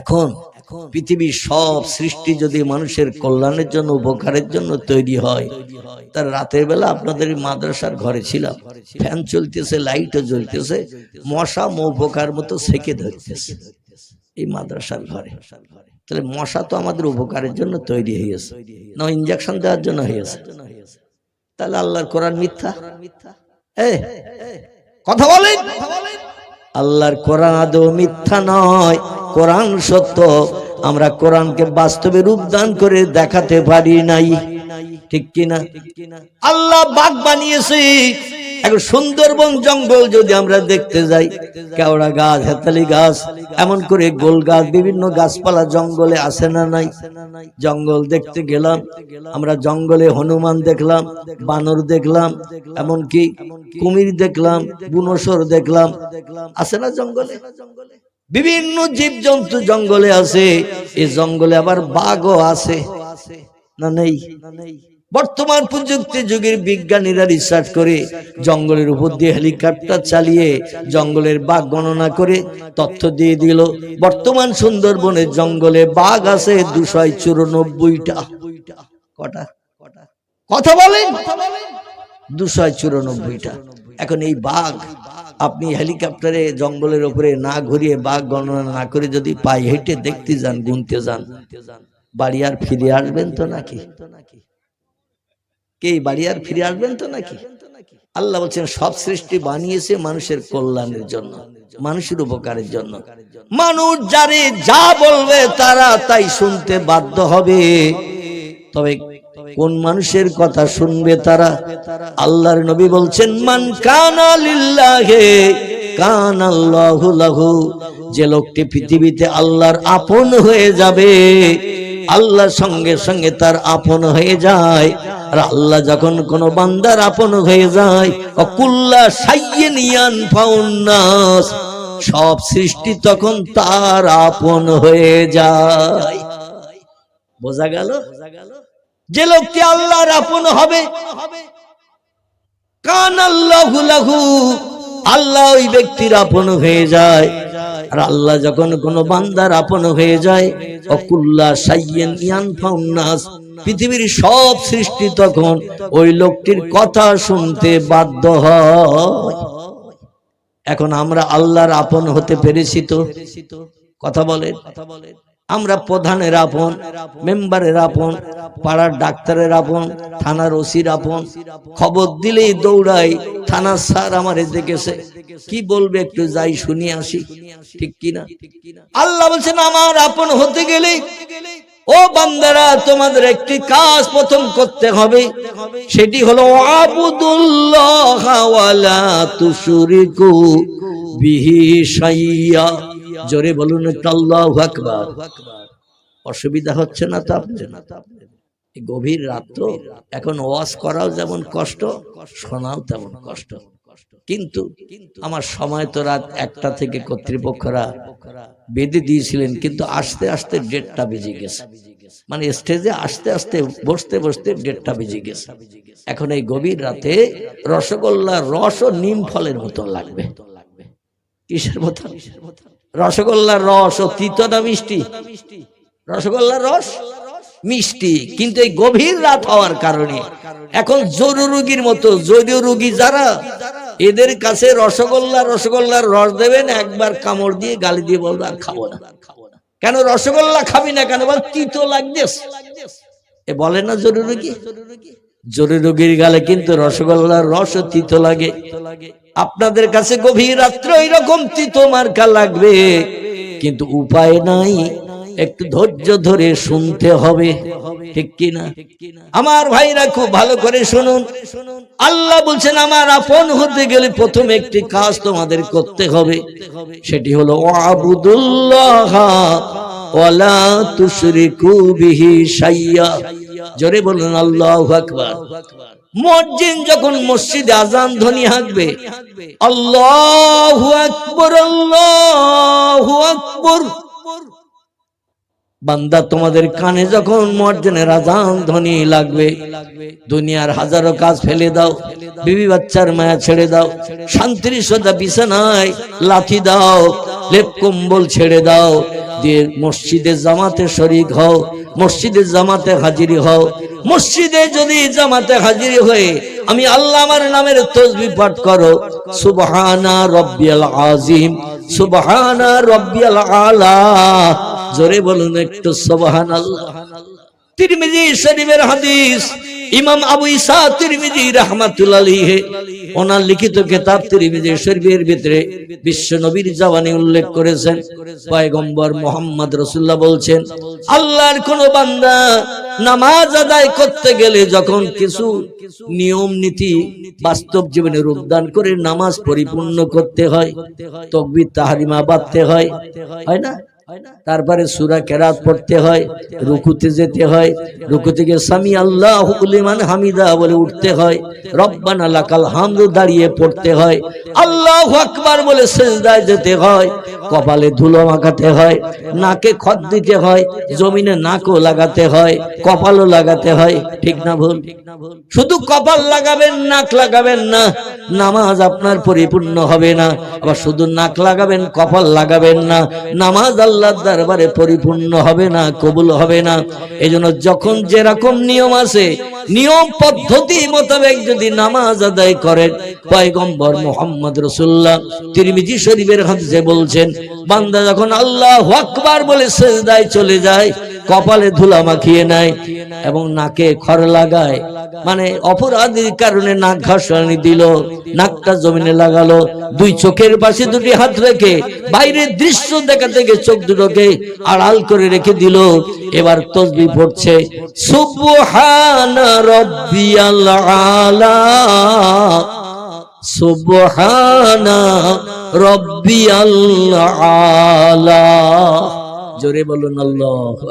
এখন পৃথিবীর সব সৃষ্টি যদি মানুষের কল্যাণের জন্য, উপকারের জন্য তৈরি হয়, তার রাতের বেলা আপনাদের মাদ্রাসার ঘরে ছিলাম। ফ্যান চলতেছে, লাইটও জ্বলতেছে, মশা মৌপোকার মতো সেকে ধরতেছে এই মাদ্রাসার ঘরে। তাহলে মশা তো আমাদের উপকারের জন্য তৈরি হয়েছে, না ইঞ্জেকশন দেওয়ার জন্য হয়েছে। তাহলে আল্লাহর কোরআন মিথ্যা? কথা বলেন। আল্লাহর কোরআন আদৌ মিথ্যা নয়। কোরআন সত্য, আমরা কোরআনকে বাস্তবে রূপদান করে দেখাতে পারি নাই। ঠিক কিনা? আল্লাহ বাঘ বানিয়েছে। এখন সুন্দরবন জঙ্গল যদি আমরা দেখতে যাই, কেওড়া গাছ, হেতালি গাছ, এমন করে গোল গাছ, বিভিন্ন গাছপালা জঙ্গলে আসে না নাই? জঙ্গল দেখতে গেলাম, আমরা জঙ্গলে হনুমান দেখলাম, বানর দেখলাম, এমনকি কুমির দেখলাম, বুনসর দেখলাম, আছে না জঙ্গলে? বিভিন্ন জীবজন্তু জঙ্গলে আছে। এই জঙ্গলে আবার বাঘও আছে। না নেই? বর্তমান প্রযুক্তি যুগের বিজ্ঞানীরা রিসার্চ করে জঙ্গলের উপর দিয়ে হেলিকপ্টার চালিয়ে জঙ্গলের বাঘ গণনা করে তথ্য দিয়ে দিল। বর্তমান সুন্দরবনের জঙ্গলে বাঘ আছে দুশো চুরানব্বইটা। কটা? কথা বলেন? দুশো চুরানব্বইটা। এখন এই বাঘ আপনি হেলিকপ্টারে জঙ্গলের উপরে না ঘুরিয়ে বাঘ গণনা না করে যদি পায়ে হেঁটে দেখতে যান, গুনতে যান, বাড়ি আর ফিরে আসবেন তো নাকি? কে, বাড়ি আর ফিরে আসবেন তো নাকি? আল্লাহ বলছেন, সব সৃষ্টি বানিয়েছে মানুষের কল্যাণের জন্য, মানুষের উপকারের জন্য। মানুষ যারে যা বলবে তারা তাই শুনতে বাধ্য হবে। তবে কোন মানুষের কথা শুনবে তারা? আল্লাহর নবী বলছেন, মান কানা লিল্লাহে, কান আল্লাহু লাহু। যে লোকটি পৃথিবীতে আল্লাহর আপন হয়ে যাবে, আল্লাহর সঙ্গে সঙ্গে তার আপন হয়ে যায়। আর আল্লাহ যখন কোন বান্দার আপন হয়ে যায়, অকুল্লা সাইয়ে সাইয়েনিয়ান ফাউন্নাস সব সৃষ্টি তখন তার আপন হয়ে যায়। বোঝা গেল বোঝা গেল? যে লোকটি আল্লাহর আপন হবে কান আল্লাহু লাহু, আল্লাহ ওই ব্যক্তির আপন হয়ে যায়। আর আল্লাহ যখন কোন বান্দার আপন হয়ে যায়, অকুল্লা সাইয়েন ইয়ান ফাউন্নাস পৃথিবীর সব সৃষ্টি তখন ওই লোকটির কথা শুনতে বাধ্য হয়। এখন আমরা আল্লাহর আপন হতে পেরেছি তো? কথা বলে কথা বলে আমরা প্রধানের আপন, মেম্বারের আপন, পাড়ার ডাক্তারের আপন, থানার ওসির আপন। খবর দিলেই দৌড়াই থানার স্যার আমারে দেখেছে। কি বলবে একটু যাই শুনিয়ে আসি। ঠিক কিনা? আল্লাহ বলছেন, আমার আপন হতে গেলে, ও বান্দারা, তোমাদের একটি কাজ প্রথম করতে হবে। সেটি হলো, আবুদুল্লাহ বিহি শাইয়া। জোরে বলুন অসুবিধা হচ্ছে না তো গভীর রাত তো এখন ওয়াজ করাও যেমন কষ্ট, শোনাও তেমন কষ্ট। কিন্তু আমার সময় তো রাত একটা থেকে কর্তৃপক্ষরা বেঁধে দিয়েছিলেন, কিন্তু আস্তে আস্তে ডেটটা বেজে গেছে। মানে স্টেজে আস্তে আস্তে বসতে বসতে ডেটটা বেজে গেছে। এখন এই গভীর রাতে রসগোল্লা রস ও নিম ফলের মতন লাগবে। কিসের মতন? রসগোল্লার রস ও তিতো মিষ্টি। রসগোল্লার রস মিষ্টি, কিন্তু এই গভীর রাত হওয়ার কারণে। এখন জরু রুগীর মতো জরু রুগী যারা, এদের কাছে রসগোল্লা, রসগোল্লার রস দেবেন, একবার কামড় দিয়ে গালি দিয়ে বলবে, আর খাব না। কেন রসগোল্লা খাবি না কেন? বল, তিতো লাগছিস এ বলে না জরু রুগী? জরু রুগীর গালে কিন্তু রসগোল্লার রস তিতো লাগে, আপনাদের কাছে গভীর রাত্রে রকম তিতো মার্কা লাগবে। কিন্তু উপায় নাই, একটু ধৈর্য ধরে শুনতে হবে, ঠিক কিনা? আমার ভাইরা খুব ভালো করে শুনুন। আল্লাহ বলছেন, আমার আপন হতে গেলে প্রথম একটি কাজ তোমাদের করতে হবে, সেটি হলো আবুদুল্লাহ ওয়ালা তুশরিকু বিহি শাইয়া। জোরে বলুন, আল্লাহু আকবার। মসজিদ যখন মসজিদে আজান ধ্বনি হাঁকবে, আল্লাহু আকবর আল্লাহু আকবর। বান্দা তোমাদের কানে যখন মর্জনের আজান ধ্বনি লাগবে, দুনিয়ার হাজারো কাজ ফেলে দাও, বিবি বাচ্চার মায়া ছেড়ে দাও, শান্তির সদা বিছানায় লাথি দাও, লেপ কম্বল ছেড়ে দাও, দিয়ে মসজিদে জামাতে শরিক হও মসজিদে জামাতে হাজিরি হও। মসজিদে যদি জামাতে হাজিরি হয়ে আমি আল্লাহ আমার নামের তসবি পাঠ করো। সুবহানা রব্বিয়াল আজিম সুবহানা রব্বিয়াল আলা। জোরে বলুন একটু সুবহান আল্লাহ ইমাম আবু ওনার লিখিত ভিতরে বিশ্ব নবীর উল্লেখ করেছেন। মোহাম্মদ রাসূলুল্লাহ বলছেন, আল্লাহর কোন বান্দা নামাজ আদায় করতে গেলে যখন কিছু নিয়ম নীতি বাস্তব জীবনে রূপদান করে নামাজ পরিপূর্ণ করতে হয়, তকবির, তাহারিমা বাঁধতে হয় হয় না? তারপরে সুরা কেরাত পড়তে হয়, রুকুতে যেতে হয় রুকু থেকে সামি আল্লাহ লিমান হামিদা বলে উঠতে হয়, রব্বানা লাকাল হামদু দাঁড়িয়ে পড়তে হয়, আল্লাহ আকবার বলে সেজদায় যেতে হয়, কপালে ধুলো মাখাতে হয়, নাকে খত দিতে হয়, জমিনে নাকও লাগাতে হয়, কপালও লাগাতে হয়, ঠিক না ভুল? শুধু কপাল লাগাবেন, নাক লাগাবেন না, নামাজ আপনার পরিপূর্ণ হবে না, আবার শুধু নাক লাগাবেন, কপাল লাগাবেন না, নামাজ আল্লাহর দরবারে পরিপূর্ণ হবে না, কবুল হবে না। এজন্য যখন যেরকম নিয়ম আছে, নিয়ম পদ্ধতি মোতাবেক যদি নামাজ আদায় করেন, পয়গম্বর মোহাম্মদ রসুল্লাহ তিরমিজি শরীফের হাদিসে বলছেন, বান্দা যখন আল্লাহ আকবার বলে সেজদায় চলে যায় কপালে ধুলা মাখিয়ে নেয় এবং নাকে খর লাগায়। মানে অপরাধীর কারণে নাক ঘাসানি দিল, নাকটা জমিনে লাগালো, দুই চোখের পাশে দুটি হাত রেখে বাইরের দৃশ্য দেখা থেকে চোখ দুটোকে আড়াল করে রেখে দিল। এবার তসবি পড়ছে, সুবহানা রব্বিয়াল আলা রব্বিয়াল আলা। জোরে বলুন, আল্লাহু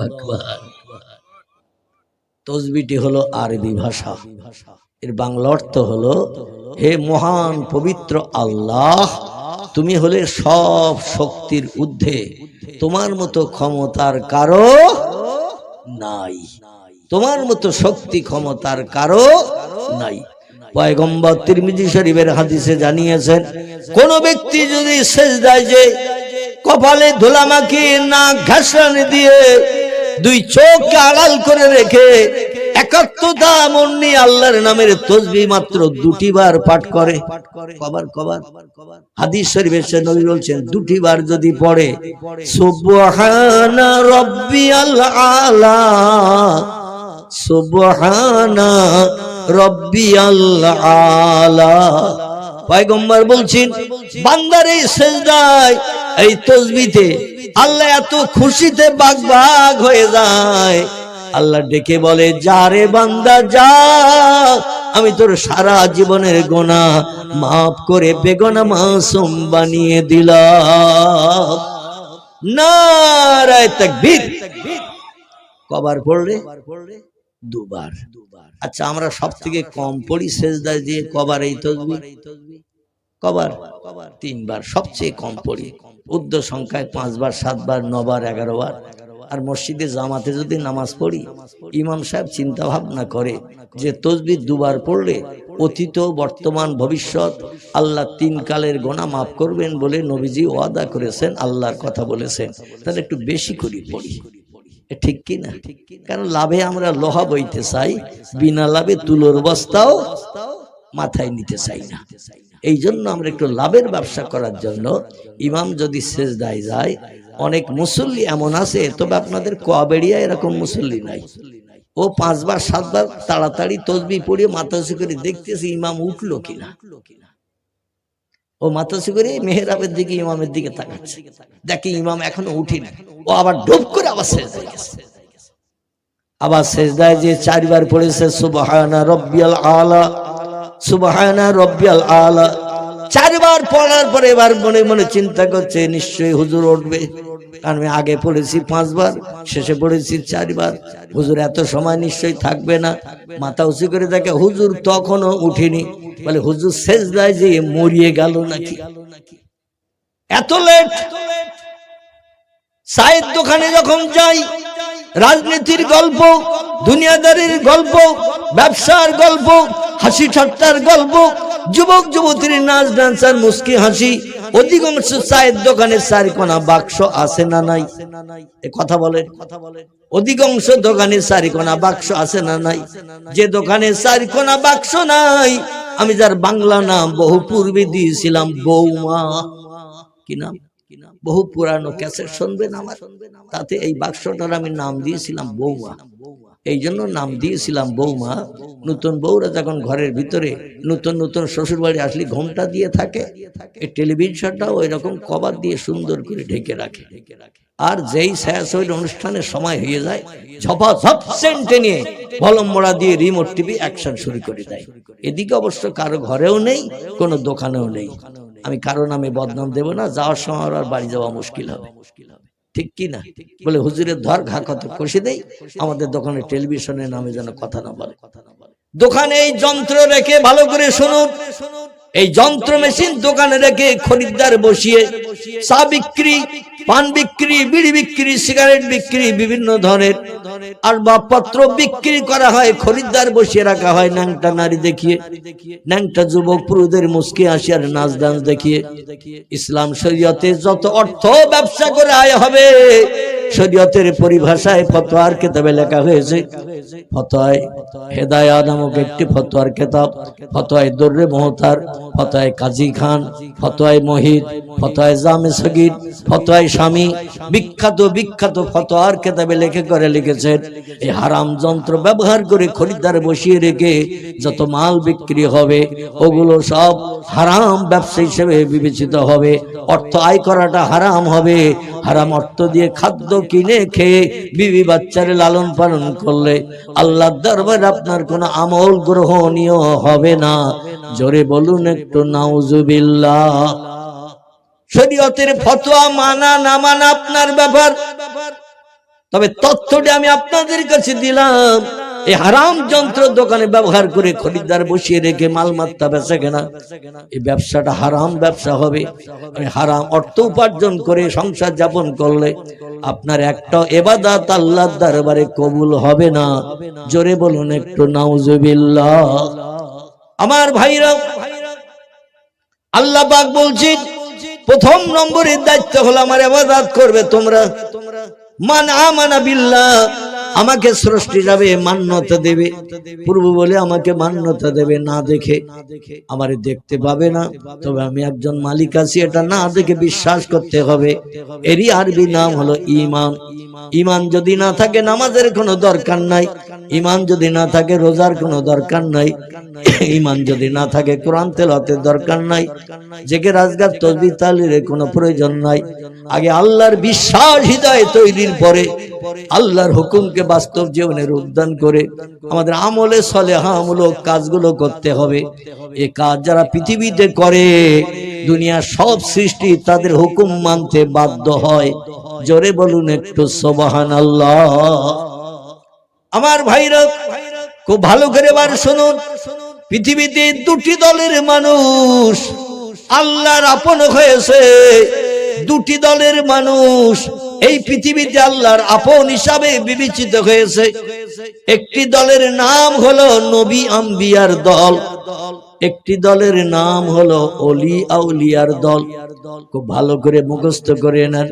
তসবিটি হলো আরবি ভাষা। এর বাংলা অর্থ হলো, হে মহান পবিত্র আল্লাহ, তুমি হলে সব শক্তির ঊর্ধ্বে। তোমার মতো ক্ষমতার কারও নাই। তোমার মতো শক্তি ক্ষমতার কারও নাই। পয়গম্বর তিরমিজি শরীফের হাদিসে জানিয়েছেন, কোন ব্যক্তি যদি সেজদায় যে কপালে ধুলা মাখিয়ে নাক ঘাসরানি দিয়ে দুই চোখ আড়াল করে রেখে একাত্মতা আল্লাহর নামের তসবি মাত্র দুটি বার পাঠ করে। কবার কবার। হাদিস শরীফের সে নবী বলছেন, দুটি বার যদি পড়ে, সুবহানা আলা সুবহানা আলা। পয়গম্বর বলছেন, বান্দার সেজদায় এই তসবিতে আল্লাহ এত খুশিতে বাগ বাগ হয়ে যায়। আল্লাহ ডেকে বলে, যা রে বান্দা, যা। আমি তোর সারা জীবনের গোনা মাফ করে বেগনা মাসুম বানিয়ে তাকবীর। কবার পড়লে? দুবার। আচ্ছা আমরা সব থেকে কম পড়ি সেজদায় দিয়ে কবার এই তসবি কবার? তিনবার। সবচেয়ে কম পড়ি। উর্ধ সংখ্যায় পাঁচবার, সাতবার, নবার এগারো বার আর মসজিদে জামাতে যদি নামাজ পড়ি, ইমাম সাহেব চিন্তা ভাবনা করে যে তসবি দুবার পড়লে অতীত, বর্তমান, ভবিষ্যৎ আল্লাহ তিন কালের গোনা মাফ করবেন বলে নবীজি ওয়াদা করেছেন, আল্লাহর কথা বলেছেন। তাহলে একটু বেশি করি পড়ি। ঠিক কি না? কারণ লাভে আমরা লোহা বইতে চাই, বিনা লাভে তুলোর বস্তাও মাথায় নিতে চাই না। এই জন্য আমরা একটু লাভের ব্যবসা করার জন্য ইমাম যদি শেষ দায় যায়, অনেক মুসল্লি এমন আছে, তবে আপনাদের কোয়াবেড়িয়া এরকম মুসল্লি নাই। ও পাঁচবার, সাতবার তাড়াতাড়ি তসবি পড়িয়ে মাথাসি করে দেখতেছি ইমাম উঠল কিনা। ও মাথাসি করে মেহরাবের দিকে, ইমামের দিকে তাকাচ্ছে। দেখি ইমাম এখনও উঠি না ও আবার ডুব করে আবার হয়ে গেছে। আবার শেষদায় যে চারবার পড়েছে, সুবহানা রব্বিয়াল আলা। চারবার পড়ার পরে এবার মনে মনে চিন্তা করছে, নিশ্চয়ই হুজুর উঠবে। কারণ আমি আগে পড়েছি পাঁচবার, শেষে পড়েছি চারবার। হুজুর এত সময় নিশ্চয়ই থাকবে না। মাথা উঁচু করে দেখে হুজুর তখনও উঠিনি। বলে, হুজুর শেষ দায় যে মরিয়ে গেল নাকি? এত লেট। চায়ের দোকানে যখন যাই, রাজনীতির গল্প, দুনিয়াদারির গল্প, ব্যবসার গল্প হাসি ঠাট্টার গল্প। যুবক, যুবতীর নাচ, ডান্সার মুস্কি হাসি। অধিকাংশ চায়ের দোকানে চার কোনা বাক্স আছে না নাই? কথা বলেন কথা বলেন। অধিকাংশ দোকানে চারি কোনা বাক্স আছে না নাই? যে দোকানে চারি কোনা বাক্স নাই, আমি যার বাংলা নাম বহু পূর্বে দিয়েছিলাম, বৌমা। কি নাম? বহু পুরানো ক্যাসেট শুনবেন আমার? তাতে এই বাক্সটার আমি নাম দিয়েছিলাম, বৌমা। এই জন্য নাম দিয়েছিলাম বৌমা। নতুন বউরা যখন ঘরের ভিতরে নতুন নতুন শ্বশুর বাড়ি আসলে ঘোমটা দিয়ে থাকে, এই টেলিভিশনটা ওই রকম কভার দিয়ে সুন্দর করে ঢেকে রাখে। আর যেই শেষ ওই অনুষ্ঠানের সময় হয়ে যায় ঝপা ঝপ সেন্টে নিয়ে কলম মোড়া দিয়ে রিমোট টিভি অ্যাকশন শুরু করে দেয়। এদিকে অবশ্য কারও ঘরেও নেই, কোনো দোকানেও নেই। আমি কারও নামে বদনাম দেব না, যাওয়ার সময় আর বাড়ি যাওয়া মুশকিল হবে মুশকিল হবে। ঠিক কি না? বলে হুজুরের ধর ঘা কত কষে দেই আমাদের দোকানে টেলিভিশনের নামে যেন কথা না বলে। কথা না বলে। দোকানে এই যন্ত্র রেখে ভালো করে শুনুন। এই যন্ত্র মেশিন দোকানে রেখে খরিদ্দার বসিয়ে, চা বিক্রি, পান বিক্রি, বিড়ি বিক্রি, সিগারেট বিক্রি, বিভিন্ন ধরনের আসবাবপত্র বিক্রি করা হয়, খরিদ্দার বসিয়ে রাখা হয়, ন্যাংটা নারী দেখিয়ে, ন্যাংটা যুবক পুরুষদের মুসকি আসিয়ার নাচ ডান্স দেখিয়ে। ইসলাম শরীয়তে যত অর্থ ব্যবসা করে আয় হবে। শরীয়তের পরিভাষায় ফতোয়ার কেতাবে লেখা হয়েছে, ফতোয়ায় হেদায়া নামক একটি ফতোয়ার কেতাব, ফতোয়ায় দর্রে মহতার, ফতোয়ায় কাজী খান, ফতোয়ায় মহিদ ফতোয়ায় জামে সগির ফতোয়ায় স্বামী, বিখ্যাত বিখ্যাত ফতোয়ার কেতাবে লেখে করে লিখেছেন, এই হারাম যন্ত্র ব্যবহার করে খরিদ্দার বসিয়ে রেখে যত মাল বিক্রি হবে, ওগুলো সব হারাম ব্যবসা হিসেবে বিবেচিত হবে, অর্থ আয় করাটা হারাম হবে, হারাম অর্থ দিয়ে খাদ্য কিনে খেয়ে বিবি বাচ্চার লালন পালন করলে আল্লাহর দরবারে আপনার কোনো আমল গ্রহণীয় হবে না। জোরে বলুন একটু, নাউজুবিল্লাহ। শরীয়তের ফতোয়া মানা না মানা আপনার ব্যাপার। তবে তথ্যটি আমি আপনাদের কাছে দিলাম। এই হারাম যন্ত্র দোকানে ব্যবহার করে খরিদ্দার বসিয়ে রেখে মালমাত্তা বেচা কেনা, এই ব্যবসাটা হারাম ব্যবসা হবে। হারাম অর্থ উপার্জন করে সংসার যাপন করলে আপনার একটা এবাদাত আল্লাহর দরবারে কবুল হবে না। জোরে বলুন একটু, নাউজুবিল্লাহ। আমার ভাইরা, আল্লাহ পাক বলছেন, প্রথম নম্বরের দায়িত্ব হলো আমার এবাদাত করবে তোমরা। মান আমানা বিল্লাহ আমাকে সৃষ্টি যাবে, মান্যতা দেবে। পূর্ব বলে আমাকে মান্যতা দেবে, না দেখে আমারে দেখতে পাবে না। তবে আমি একজন মালিক আছি, এটা না দেখে বিশ্বাস করতে হবে। এরই আরবি নাম হলো ইমান ইমান যদি না থাকে, নামাজের কোনো দরকার নাই। ইমান যদি না থাকে, রোজার কোনো দরকার নাই। ইমান যদি না থাকে, কোরআন তেলাতের দরকার নাই। জেগে রাজগার, তসবি তালির কোনো প্রয়োজন নাই। আগে আল্লাহর বিশ্বাস, হৃদয় তৈরির পরে আল্লাহর হুকুমকে বাস্তব জীবনে রূপদান করে আমাদের আমলে সলেহামূলক কাজগুলো করতে হবে। এ কাজ যারা পৃথিবীতে করে, দুনিয়ার সব সৃষ্টি তাদের হুকুম মানতে বাধ্য হয়। জোরে বলুন একটু সোবাহান আল্লাহ আমার ভাইরা, খুব ভালো করে বার শুনুন। পৃথিবীতে দুটি দলের মানুষ, আল্লাহর আপন হয়েছে। দুটি দলের মানুষ এই পৃথিবীতে আল্লাহর আপন হিসাবে বিবেচিত হয়েছে। একটি দলের নাম হলো নবী আম্বিয়ার দল। একটি দলের নাম হলো অলি আউলিয়ার দল। খুব ভালো করে মুখস্থ করে নেন।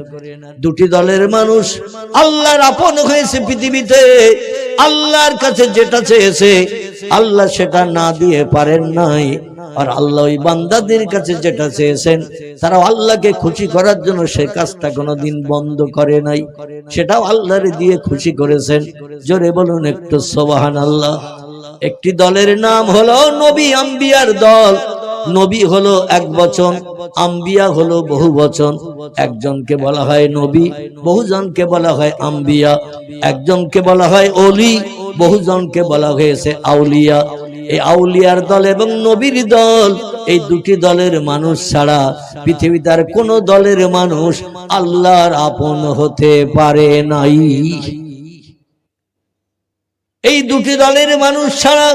দুটি দলের মানুষ আল্লাহর আপন হয়েছে পৃথিবীতে। আল্লাহর কাছে যেটা চেয়েছে, আল্লাহ সেটা না দিয়ে পারেন নাই। আর আল্লাহ ওই বান্দাদের কাছে যেটা চেয়েছেন তারা আল্লাহকে খুশি করার জন্য সে কাজটা কোনোদিন বন্ধ করে নাই। সেটাও আল্লাহর দিয়ে খুশি করেছেন। জোরে বলুন একটু সোবাহান আল্লাহ একটি দলের নাম হলো নবী আম্বিয়ার দল। নবী হলো এক বচন, আম্বিয়া হলো বহু বচন। একজনকে বলা হয় নবী, বহুজনকে বলা হয় আম্বিয়া। একজনকে বলা হয় অলি, বহুজনকে বলা হয়েছে আউলিয়া। এই আউলিয়ার দল এবং নবীর দল, এই দুটি দলের মানুষ ছাড়া পৃথিবীতে আর কোন দলের মানুষ আল্লাহর আপন হতে পারে নাই। এই দুটি দলের মানুষ ছাড়া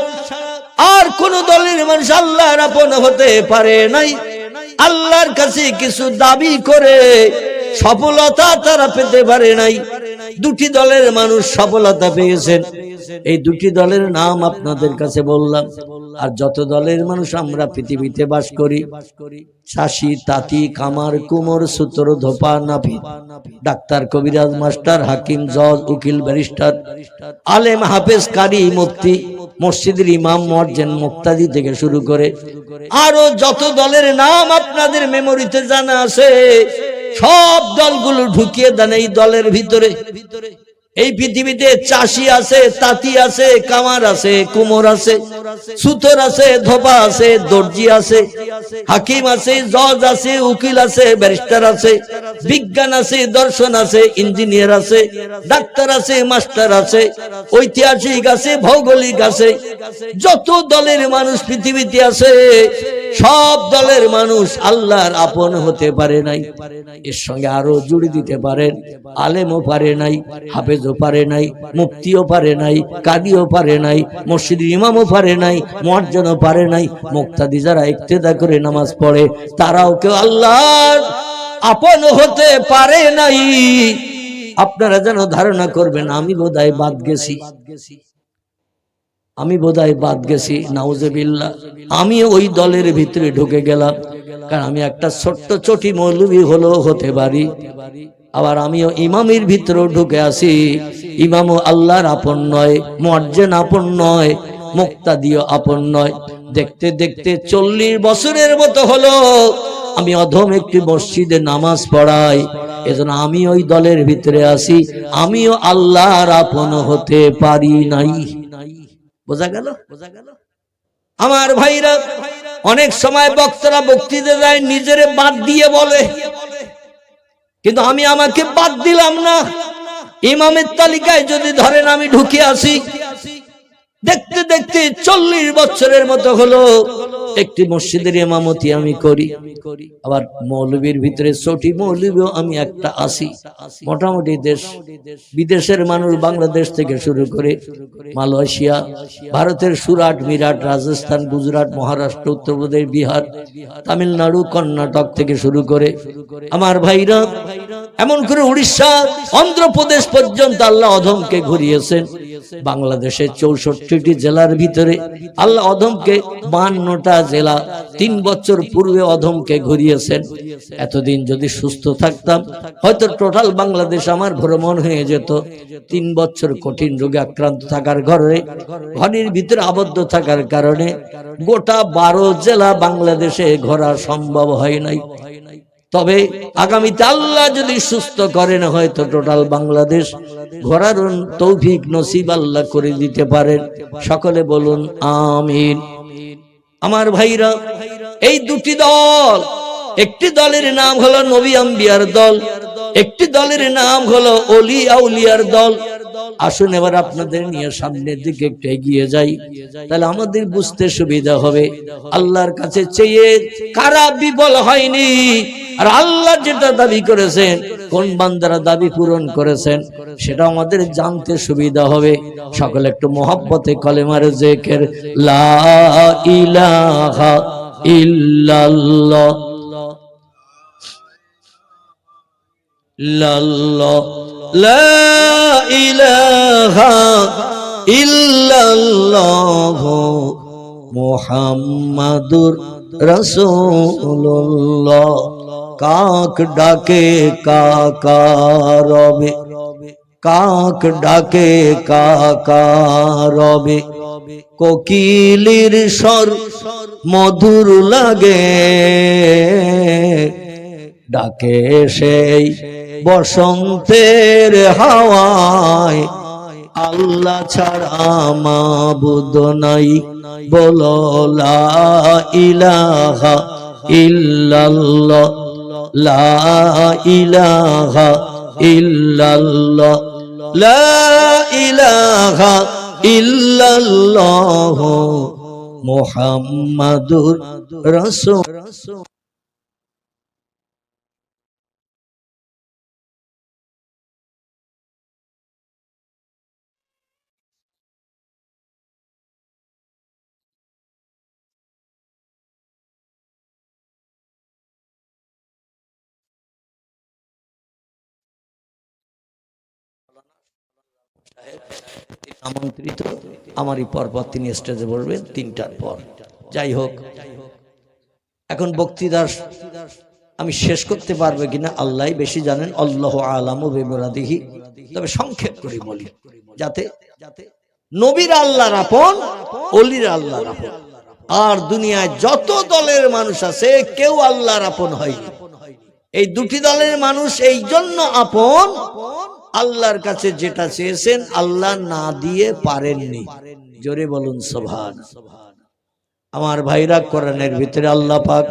আর কোন দলের মানুষ আল্লাহর আপন হতে পারে নাই। আল্লাহর কাছে কিছু দাবি করে সফলতা তারা পেতে পারে নাই। দুটি দলের মানুষ সফলতা পেয়েছেন। এই দুটি দলের নাম আপনাদের কাছে বললাম। আর যত দলের মানুষ আমরা পৃথিবীতে বাস করি, শাসি, তাঁতি কামার কুমোর, সূত্র, ধোপা নাফি ডাক্তার, কবিরাজ, মাস্টার, হাকিম, জজ, উকিল, ব্যারিস্টার, আলেম, হাফেজ, কারি, মুফতি, মসজিদের ইমাম, মর্জেন, মুক্তাদি থেকে শুরু করে আরও যত দলের নাম আপনাদের মেমোরিতে জানা আছে সব দলগুলো ঢুকিয়ে দেন এই দলের ভিতরে। এই পৃথিবীতে চাষি আছে, তাঁতি আছে, কামার আছে, কুমোর আছে, সুতর আছে, ধোপা আছে, দর্জি আছে, হাকিম আছে, জজ আছে, উকিল আছে, ব্যারিস্টার আছে বিজ্ঞান আছে, দর্শন আছে, ইঞ্জিনিয়ার আছে, ডাক্তার আছে, মাস্টার আছে, ঐতিহাসিক আছে, ভৌগোলিক আছে। যত দলের মানুষ পৃথিবীতে আছে, সব দলের মানুষ আল্লাহর আপন হতে পারে নাই। এর সঙ্গে আরও জুড়ে দিতে পারেন, আলেমও পারে নাই, হাফেজও পারে নাই, মুফতিও পারে নাই, কাদিও পারে নাই, মসজিদ ইমামও পারে নাই মর্জনও পারে নাই। মুক্তাদি যারা ইক্তেদা করে নামাজ পড়ে, তারাও কেউ আল্লাহর আপন হতে পারে নাই। আপনারা যেন ধারণা করবেন, আমি বোধহয় বাদ গেছি। আমি বোধহয় বাদ গেছি নাউজেবিল্লা আমি ওই দলের ভিতরে ঢুকে গেলাম, কারণ আমি একটা ছোট্ট চটি মৌলবী হলেও হতে পারি। আবার আমিও ইমামের ভিতরেও ঢুকে আসি ইমামও আল্লাহর আপন নয় মর্জেন আপন নয়, মুক্তাদিও আপন নয়। দেখতে দেখতে চল্লিশ বছরের মতো হলো। আমি অধম একটি মসজিদে নামাজ পড়াই। এজন্য আমি ওই দলের ভিতরে আসি আমিও আল্লাহর আপন হতে পারি নাই। বোঝা গেল বোঝা গেল? আমার ভাইরা, অনেক সময় বক্তারা বক্তৃতা দেয়, নিজেরে বাদ দিয়ে বলে। কিন্তু আমি আমাকে বাদ দিলাম না। ইমামের তালিকায় যদি ধরেন আমি ঢুকে আসি, দেখতে দেখতে চল্লিশ বছরের মতো হলো। একটি মসজিদের ইমামতি আমি করি। আবার মৌলবীর ভিতরে ছোটি মৌলবীও আমি একটা আসি। মোটামুটি দেশ, বিদেশের মানুষ বাংলাদেশ থেকে শুরু করে মালয়েশিয়া, ভারতের সুরাট, মিরাট, রাজস্থান, গুজরাট, মহারাষ্ট্র উত্তরপ্রদেশ বিহার, তামিলনাড়ু, কর্ণাটক থেকে শুরু করে আমার ভাইরা, এমন করে উড়িষ্যা, অন্ধ্রপ্রদেশ পর্যন্ত আল্লাহ অধমকে ঘুরিয়েছেন। বাংলাদেশের চৌষট্টিটি জেলার ভিতরে আল্লাহ অধমকে বান্নটা জেলা তিন বছর পূর্বে অধমকে ঘুরিয়েছেন। এতদিন যদি সুস্থ থাকতাম, হয়তো টোটাল বাংলাদেশ আমার ভ্রমণ হয়ে যেত। তিন বছর কঠিন রোগে আক্রান্ত থাকার ঘরে ঘরের ভিতরে আবদ্ধ থাকার কারণে গোটা বারো জেলা বাংলাদেশে ঘোরা সম্ভব হয় নাই। তবে আগামীতে আল্লাহ যদি সুস্থ করেন, হয়তো টোটাল বাংলাদেশ ঘোরার তৌফিক নসিব আল্লাহ করে দিতে পারেন। সকলে বলুন, আমিন। আমার ভাইরা, এই দুটি দল, একটি দলের নাম হলো নবী আম্বিয়ার দল, একটি দলের নাম হলো অলি আউলিয়ার দল। আসুন, এবার আপনাদের নিয়ে সামনের দিকে একটু এগিয়ে যাই। তাহলে আমাদের বুঝতে সুবিধা হবে। আল্লাহর কাছে চেয়ে কারা বিফল হয়নি? আর আল্লাহ যেটা দাবি করেছেন, কোন বান্দারা দাবি পূরণ করেছেন, সেটা আমাদের জানতে সুবিধা হবে। সকলে একটু মহব্বতে কলেমার জেকের, লা লাল্লাহ ইলাহা ইল্লাল্লাহ মুহাম্মাদুর কাক ডাকে, কাকা কাক ডাকে, কাকা কোকিলির স্বর মধুর লাগে। ডাকে সেই বসন্তের হাওয়ায় আল্লাহ ছাড়া মাবুদ নাই। বলো, লা ইলাহা ইল্লাল্লাহ, লা ইলাহা ইল্লাল্লাহ, লা ইলাহা ইল্লাল্লাহ, মুহাম্মাদুর রাসূল। আমন্ত্রিত। আমারই পরপর তিনি স্টেজে বলবেন তিনটার পর। যাই হোক, এখন বক্তৃতার আমি শেষ করতে পারবে কিনা আল্লাহ বেশি জানেন, আল্লাহ আলাম বেবরাদিহি। তবে সংক্ষেপ করে বলি, যাতে নবীর আল্লাহর আপন, অলির আল্লাহর আপন। আর দুনিয়ায় যত দলের মানুষ আছে, কেউ আল্লাহর আপন হয়নি। এই দুটি দলের মানুষ এই জন্য আপন আল্লাহর কাছে যেটা চেয়েছেন, আল্লাহ না দিয়ে পারেননি। জোরে বলুন সভান আমার ভাইরা কোরআনের ভিতরে আল্লাহ পাক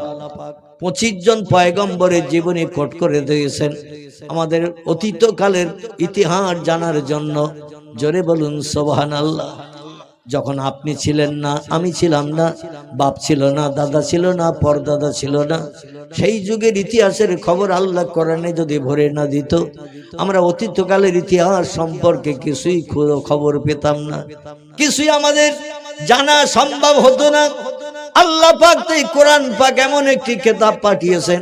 পঁচিশ জন পয়গম্বরের জীবনে কট করে দিয়েছেন। আমাদের অতীতকালের ইতিহাস জানার জন্য জোরে বলুন সোভান আল্লাহ যখন আপনি ছিলেন না, আমি ছিলাম না, বাপ ছিল না, দাদা ছিল না, পরদাদা ছিল না। সেই যুগের ইতিহাসের খবর আল্লাহ কোরআনে যদি ভরে না দিত, আমরা অতীতকালের ইতিহাস সম্পর্কে কিছুই খবর পেতাম না। কিছুই আমাদের জানা সম্ভব হতো না। আল্লাহ পাক তো কোরআন পাক এমন একটি কেতাব পাঠিয়েছেন,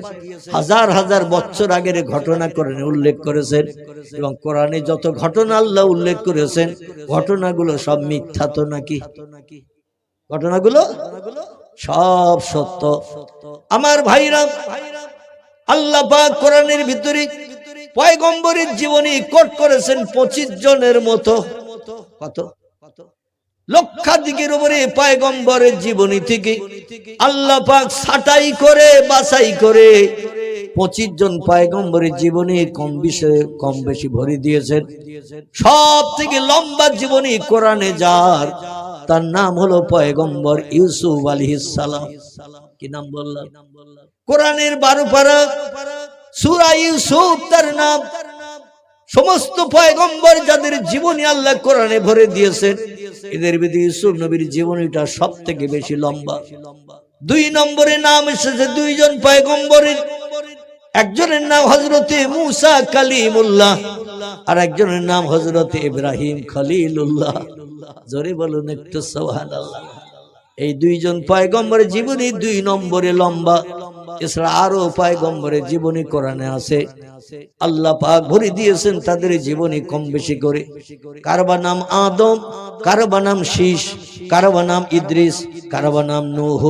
হাজার হাজার বছর আগের ঘটনা করে উল্লেখ করেছেন এবং কোরআনে যত ঘটনা আল্লাহ উল্লেখ করেছেন, ঘটনাগুলো সব মিথ্যা তো নাকি? ঘটনাগুলো সব সত্য। আমার ভাইরা, আল্লাহ পাক কোরআনের ভিতরে পয়গম্বরের জীবনী কোট করেছেন পঁচিশ জনের মতো। কত কত? লক্ষাধিকের উপরে পায়গম্বরের জীবনী থেকে আল্লাহ পাক ছাটাই করে, বাছাই করে পঁচিশ জন পায়গম্বরের জীবনী কম বিষয়ে কম বেশি ভরে দিয়েছেন। সব থেকে লম্বা জীবনী কোরআনে যার, তার নাম হলো পয়গম্বর ইউসুফ আলাইহিস সালাম। কি নাম বললাম? কোরআনের বারো পারা সূরা ইউসুফ, তার নাম সমস্ত পয়গম্বর যাদের জীবনী আল্লাহ কোরআনে ভরে দিয়েছেন, এদের ভিতরে ইউসুফ নবীর জীবনীটা সব থেকে বেশি লম্বা। দুই নম্বরে নাম এসেছে দুইজন পয়গম্বরের। একজনের নাম হজরতে মুসা কালিমুল্লাহ, আর একজনের নাম হজরতে ইব্রাহিম খলিলুল্লাহ। জোরে বলুন একটু সোহান এই দুইজন পয়গম্বরের জীবনী দুই নম্বরে লম্বা। এছাড়া আরও পয়গম্বরের জীবনী কোরআনে আছে। আল্লাহ পাক ভরে দিয়েছেন তাদের জীবনী কম বেশি করে। কারবা নাম আদম কারবা নাম শীষ কারবা নাম ইদ্রিস কারবা নাম নূহ।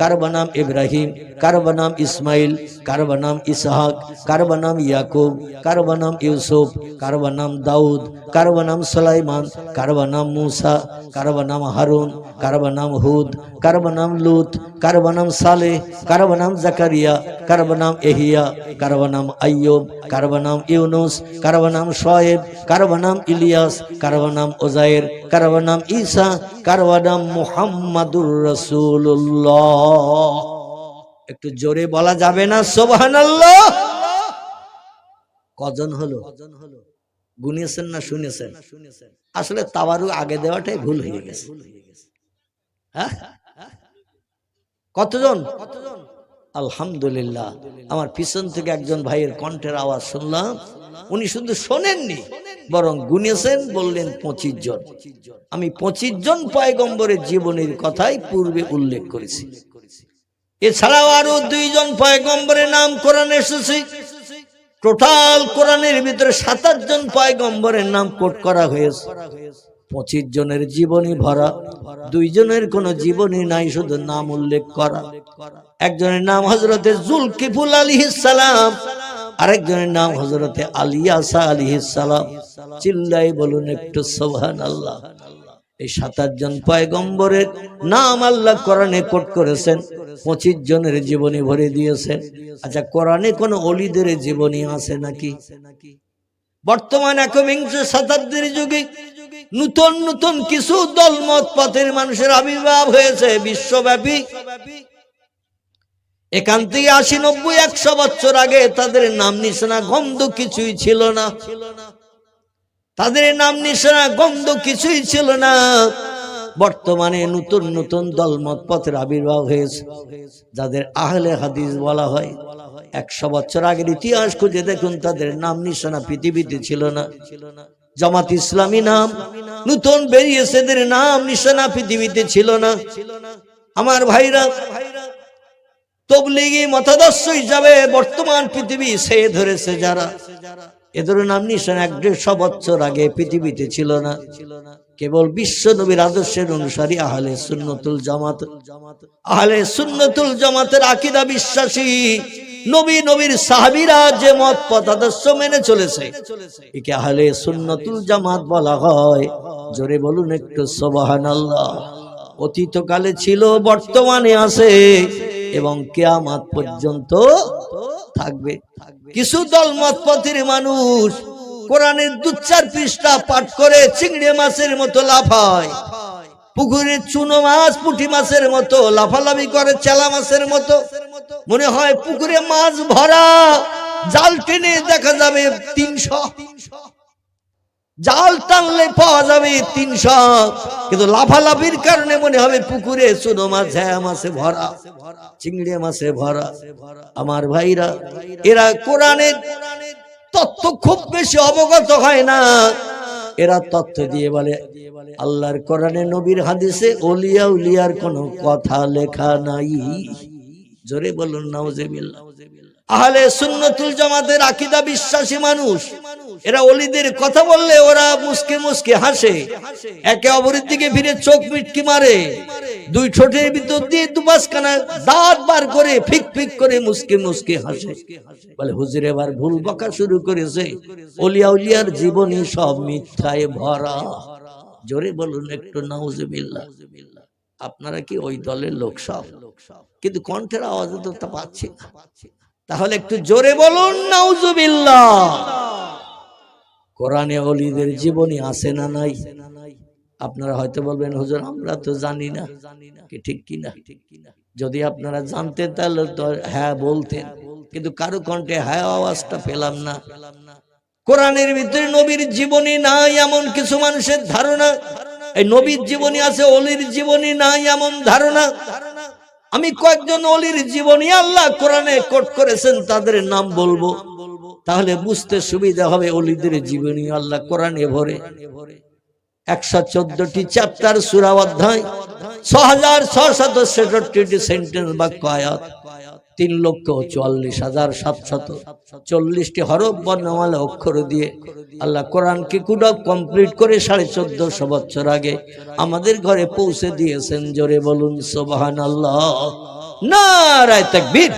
কারবা নাম ইব্রাহিম কারবা নাম ইসমাইল কারবা নাম ইসহাক কারবা নাম ইয়াকুব কারবা নাম ইউসুফ কারবা নাম দাউদ কারবা নাম সুলাইমান কারবা নাম মুসা কারবা নাম হারুন কারবা নাম হুদ কারবা নাম লুত কারবা নাম সালেহ কারবা নাম জাকারিয়া কারবা নাম এহিয়া কারবা নাম আইয়ুব কারবা নাম ইউনুস কারবা নাম শোয়েব কারবা নাম ইলিয়াস কারবা নাম ওজায়ের কারবা নাম ঈসা কারবা নাম মুহাম্মাদুর রাসূলুল্লাহ। একটু জোরে বলা যাবে না? সুবহানাল্লাহ। কজন হলো? গুনিয়েছেন না শুনেছেন আসলে তাবারু আগে দেওয়াটাই ভুল হয়ে গেছে। হ্যাঁ? কতজন? আলহামদুলিল্লাহ। আমার পিছন থেকে একজন ভাইয়ের কণ্ঠের আওয়াজ শুনলাম। উনি শুধু শোনেননি, বরং গুনেছেন বললেন পঁচিশ জন। আমি পঁচিশ জন পয়গম্বরের জীবনের কথাই পূর্বে উল্লেখ করেছি। এছাড়াও আরও দুইজন পয়গম্বরের নাম কোরআন এসেছে। টোটাল কোরআনের ভিতরে সাতাশ জন পয়গম্বরের নাম কোট করা হয়েছে। পঁচিশ জনের জীবনী ভরা, দুইজনের কোনো জীবনী নাই, শুধু নাম উল্লেখ করা। একজনের নাম হজরতে জুলকিফুল আলী সালাম, আরেকজনের নাম হজরতে আলিয়াসা আলী সালাম। চিল্লাই বলুন একটু সোহান আল্লাহ এই সাতাশ জন পয়গম্বরের নাম আল্লাহ কোরআনে কোট করেছেন, পঁচিশ জনের জীবনী ভরে দিয়েছেন। আচ্ছা কোরআনে কোন অলিদের জীবনী আছে নাকি? বর্তমান একবিংশ শতাব্দীর যুগে নূতন নূতন কিছু দলমত পথের মানুষের আবির্ভাব হয়েছে বিশ্বব্যাপী। এখান থেকে আশি নব্বই একশো বছর আগে তাদের নাম নিশানা গন্ধ কিছুই ছিল না ছিল না। তাদের নাম নিশানা, গন্ধ কিছুই ছিল না। বর্তমানে নতুন নতুন দলমত পথের আবির্ভাব হয়েছে, যাদের আহলে হাদিস বলা হয়। একশো বছর আগের ইতিহাস খুঁজে দেখুন, তাদের নাম নিশানা পৃথিবীতে ছিল না। জামাত ইসলামী নাম, নতুন বেরিয়েছে, এদের নাম নিশানা পৃথিবীতে ছিল না। আমার ভাইরা, তবলিগি মতাদর্শ হিসাবে বর্তমান পৃথিবী সে ধরেছে যারা। এদের নাম নিশান এক দেড়শো বছর আগে পৃথিবীতে ছিল না। কেবল বিশ্ব নবীর আদর্শের অনুসারী আহলে সুন্নতুল জামাত। আহলে সুন্নতুল জামাতের আকিদা বিশ্বাসী নবী নবীর সাহাবীরা যে মত পথ আদর্শ মেনে চলেছে, একে আহলে সুন্নতুল জামাত বলা হয়। জোরে বলুন একটু সুবহানাল্লাহ। অতীতকালে ছিল, বর্তমানে আছে এবং কেয়ামাত পর্যন্ত থাকবে। কিছু দলমত পথের মানুষ কোরআনের দু চার পৃষ্ঠা পাঠ করে চিংড়ি মাছের মতো লাফায়। পুকুরে চুনো মাছ পুঁটি মাছের মতো লাফালাফি করে চেলা মাছের মতো। মনে হয় পুকুরে মাছ ভরা জাল টেনে দেখা যাবে তিনশো তিনশো। জাল টানলে পাওয়া যাবে তিনশো। কিন্তু লাফালাফির কারণে মনে হবে পুকুরে চুনো মাছ, ঝ্যা মাছে ভরা, চিংড়ি মাছে ভরা। আমার ভাইরা, এরা কোরআনের তথ্য খুব বেশি অবগত হয় না। এরা তথ্য দিয়ে বলে, আল্লাহর কোরআনে নবীর হাদিসে ওলিয়া উলিয়ার কোনো কথা লেখা নাই। জোরে বলুন, নাউজেবিল্লাহ। আহলে সুন্নতুল জামাতের আকিদা বিশ্বাসী মানুষ। এরা অলিদের কথা বললে ওরা মুসকে মুসকে হাসে। একে অপরের দিকে ফিরে চোখ মিটকি মারে। দুই ঠোঁটের ভিতর দিয়ে দুপাশখানা দাঁত বার করে ফিক ফিক করে মুসকে মুসকে হাসে। বলে, হুজুর, এবার ভুল বকা শুরু করেছে। অলিয়া উলিয়ার জীবনী সব মিথ্যায় ভরা। জোরে বলুন একটু, নাউজুবিল্লাহ। আপনারা কি ওই দলের লোক সব? কিন্তু কণ্ঠের আওয়াজ তো তা পাচ্ছি না। তাহলে একটু জোরে বলুন, নাউজুবিল্লাহ। কোরআনে অলিদের জীবনী আছে না নাই? আপনারা হয়তো বলবেন, হুজুর, আমরা তো জানি না কি ঠিক কি না যদি আপনারা জানতেন তাহলে তো হ্যাঁ বলতেন। কিন্তু কারও কণ্ঠে হ্যাঁ আওয়াজটা পেলাম না। কোরআনের ভিতরে নবীর জীবনী নাই, এমন কিছু মানুষের ধারণা। এই নবীর জীবনী আছে, অলির জীবনী নাই, এমন ধারণা। আমি কয়েকজন অলির জীবনী আল্লাহ কোরআনে কোট করেছেন, তাদের নাম বলব। তাহলে বুঝতে সুবিধা হবে অলিদের জীবনী আল্লাহ কোরআনে ভরে। একশো চোদ্দটি চ্যাপ্টার সুরা অধ্যায় ছ হাজার ছশত ছেষট্টি সেন্টেন্স বা আয়াত। তিন লক্ষ চুয়াল্লিশ হাজার সাতশত চল্লিশটি হরফ বর্ণমালা অক্ষর দিয়ে আল্লাহ কোরআনকে কুডা কমপ্লিট করে সাড়ে চোদ্দশো বছর আগে আমাদের ঘরে পৌঁছে দিয়েছেন। জোরে বলুন সোবাহান আল্লাহ না রায় তাকবীর।